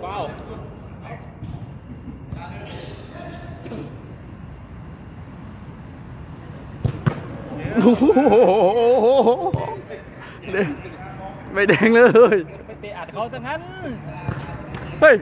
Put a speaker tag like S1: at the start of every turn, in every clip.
S1: เฝ้า
S2: โอ้โหแดงไม่แดงเลย
S1: ไปเตะอัดเขาซะงั้น
S2: เฮ้ย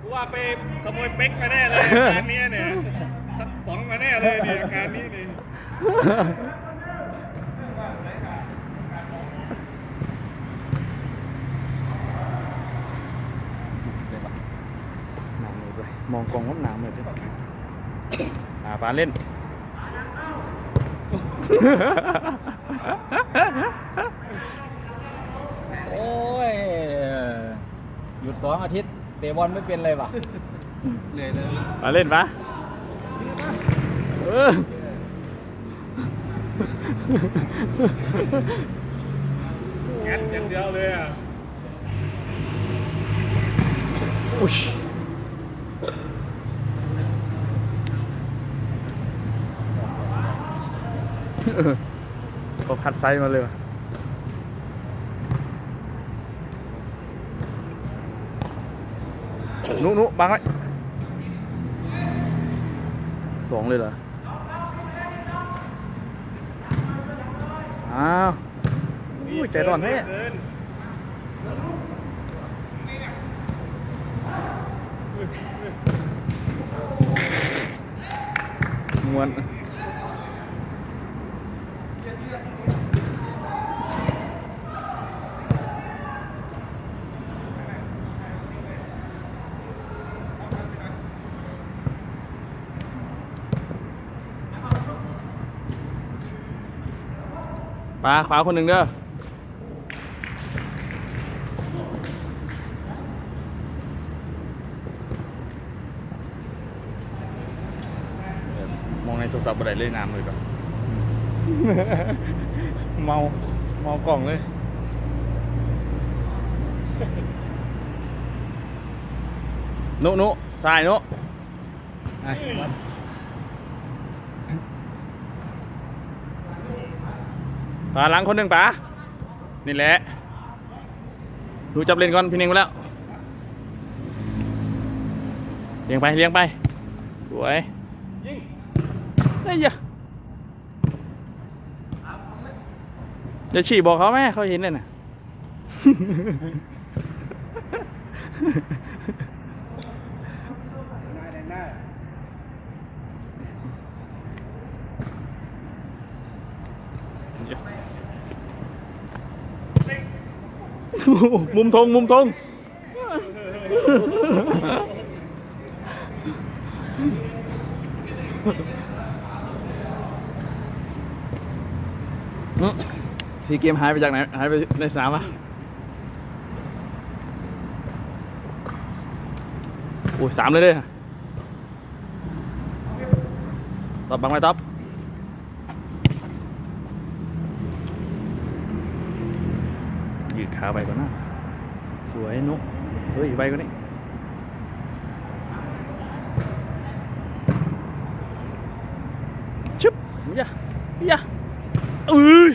S3: กูว่าไปขโมยเป๊กมาแน่เลยการนี้เนี่ยสักป๋องมาแน่เลยเนี่ยการนี้เนี่
S2: หนาวเลยด้วยม องกองว่าหนาวเลยด้วยอ่าปาเล่น
S1: โอ้ย หยุดสองอาทิตย์ เตะบอลไม่เป็นเลยว่ะ
S3: เหนื่อยเลย
S2: ปาเล่นปะเออ
S3: งัดอย่างเดียวเลยอะ
S2: อุ๊ เออเขาคัดไซส์มาเลยว่ะนุนุบังไว้สองเลยเหรอ อ้าวอุ้ยใจร้อนแท้
S3: เกิน
S2: มวนาขวาคนหนึ่งเด้อมองในโทรศัพท์อะไรเลยน้ำเลยแบบเมาเมากล่องเลยนุนุสายนุไป ปาหลังคนหนึ่งป๋านี่แหละ ดูจับเลนก่อนพี่เน่งไปแล้วเลี้ยงไปเลี้ยงไป สวยไอ้ยยะจะฉี่บอกเขาไหมเขาเห็นเลยนะ มุมธงมุมธงสีเกมหายไปจากไหนหายไปในสนามวะโอ้ยสามเลยเลยตอบบังไหมตอบ ยืดขาไปก่อนนะสวยนุกเฮ้ยไปกว่านี้ชึบยะยะเอ้ย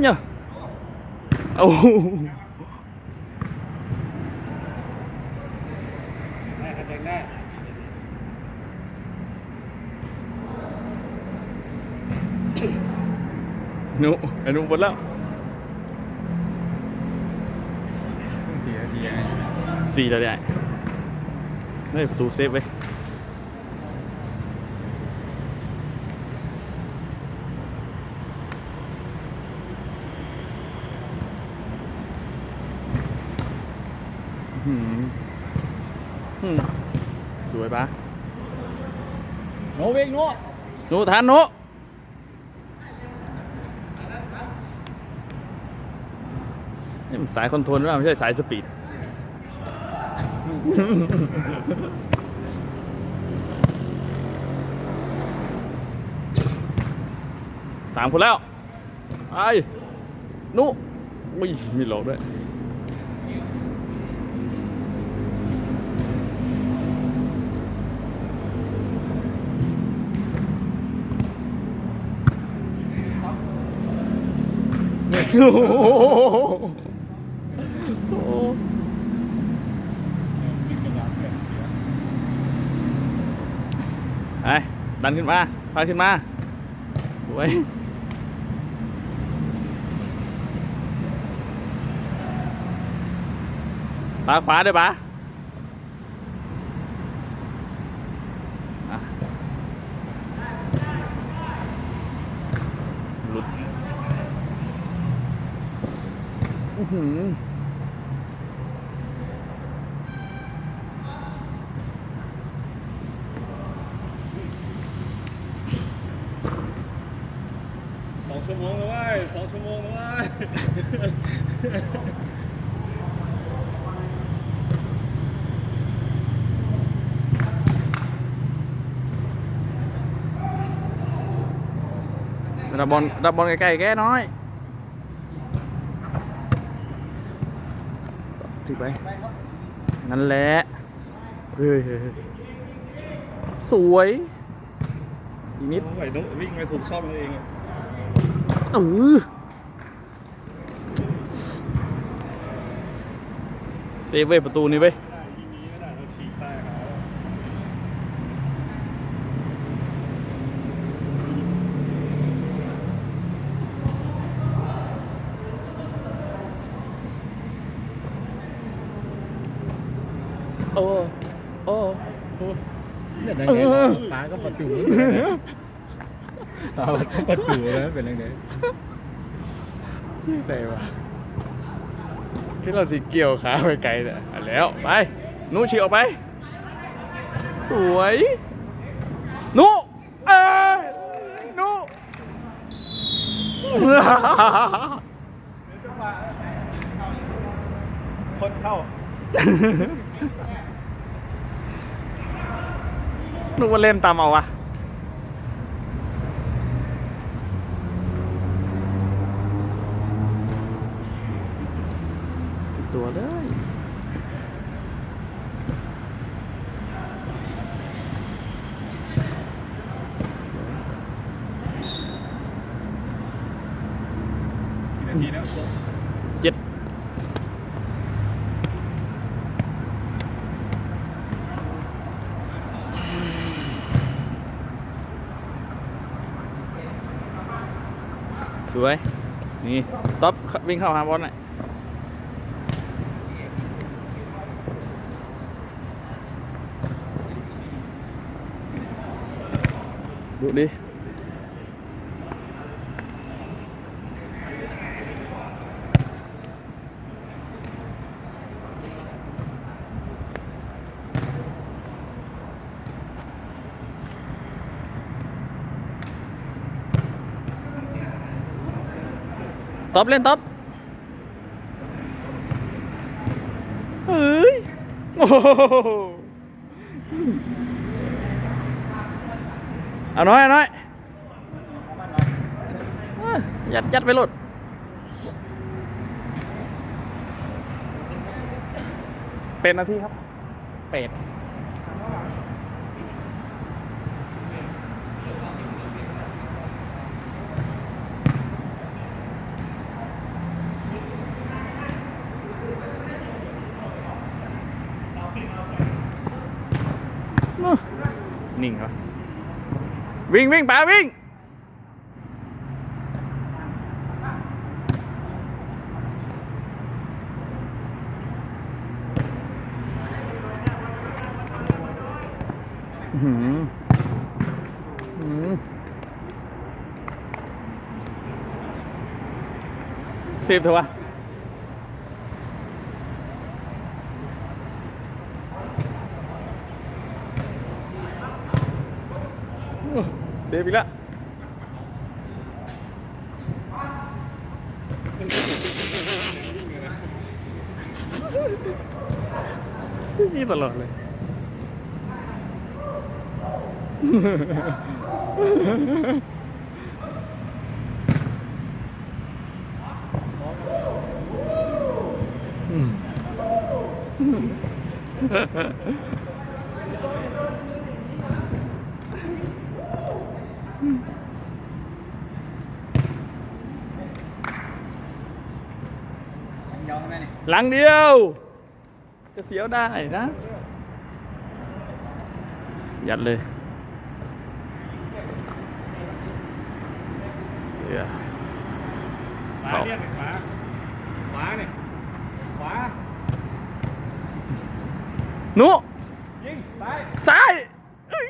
S2: เนี่ยโอ้โห
S3: ได้ครับยังได้
S2: ห นูไอ้หนูหมดแล้ว
S1: สี่นาที
S2: สี่แล้วเนี่ยเฮ้ยประตูเซฟไว้ยอื้อหืออืมสวยปะ
S1: โนเวกโน
S2: หนูทันหนู นี่มันสายคอนโทรลว่าไม่ใช่สายสปีด สามคนแล้ว ไอ้นุอุ้ยมีหลอกด้วยโอ้ โห
S3: ดึงกระดาษแผ่นเสีย
S2: ไปดันขึ้นมาพาขึ้นมาสวยปาขวาด้วยปะหลุด อือหือ
S3: สองชั่วโมงแล้วเว้ยสองชั่วโมงแล้วเว้ย
S2: รับบอลรับบอลใกล้ๆแกน้อยถือไป นั่นแหละเฮ้ยเฮ้ยเฮ้ยสวย อีกนิด
S3: โอ้ยนุ๊กวิ่งไปถูกช่องตัวเองอะ
S2: เออเซฟเว้ยประตูนี้เว้ย
S3: ได้ยิงนี้ไม่ได้เราฉีกใต้เขา
S1: โอ้โอ้ โอ้เนี่ยยังไง
S2: เออ
S1: ตาก็ประตู ตาก็ประตูแล้วเป็นยังไง
S2: ไหนวะคิดเราสิเกี่ยวขาไปไกลแต่ะแล้วไปหนูฉีกออกไป สวยหนูเอ้ยหนู
S3: คนเข้า
S2: นึกว่าเล่นตามเอาวะติดตัวเลย
S3: กี่ นาทีแล้ว
S2: เจ็ดสวย นี่ต๊อปวิ่งเข้าหาบอลหน่อยดูดิ ต๊อปเล่นต๊อปเฮ้ยโอ้โหเอาน้อยเอาน้อยยัดยัดไปโหลดเป็นนาทีครับ เป็ด นิ่งเหรอวิ่งวิ่งป๋าวิ่งอื้อหืออื้อหือเซฟเถอะวะ เซฟอีกแล้ว นี่ตลอดเลย อ หลังเดียว จะเสียวได้นะ ยัดเลยเดี๋ยว
S3: ขวาเนี่ยขวาขวาเนี่ยขวา
S2: หนุ
S3: ยิงซ้าย
S2: ซ้ายเอ้ย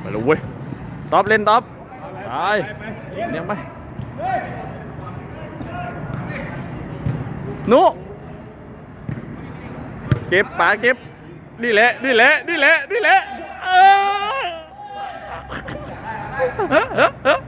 S2: ไปเลยเว้ยตอบเล่นตอบไป
S3: ไป
S2: เลี้ยงไปนุเก็บป๋าเก็บนี่แหละนี่แหละนี่แหละนี่แหละเออเออ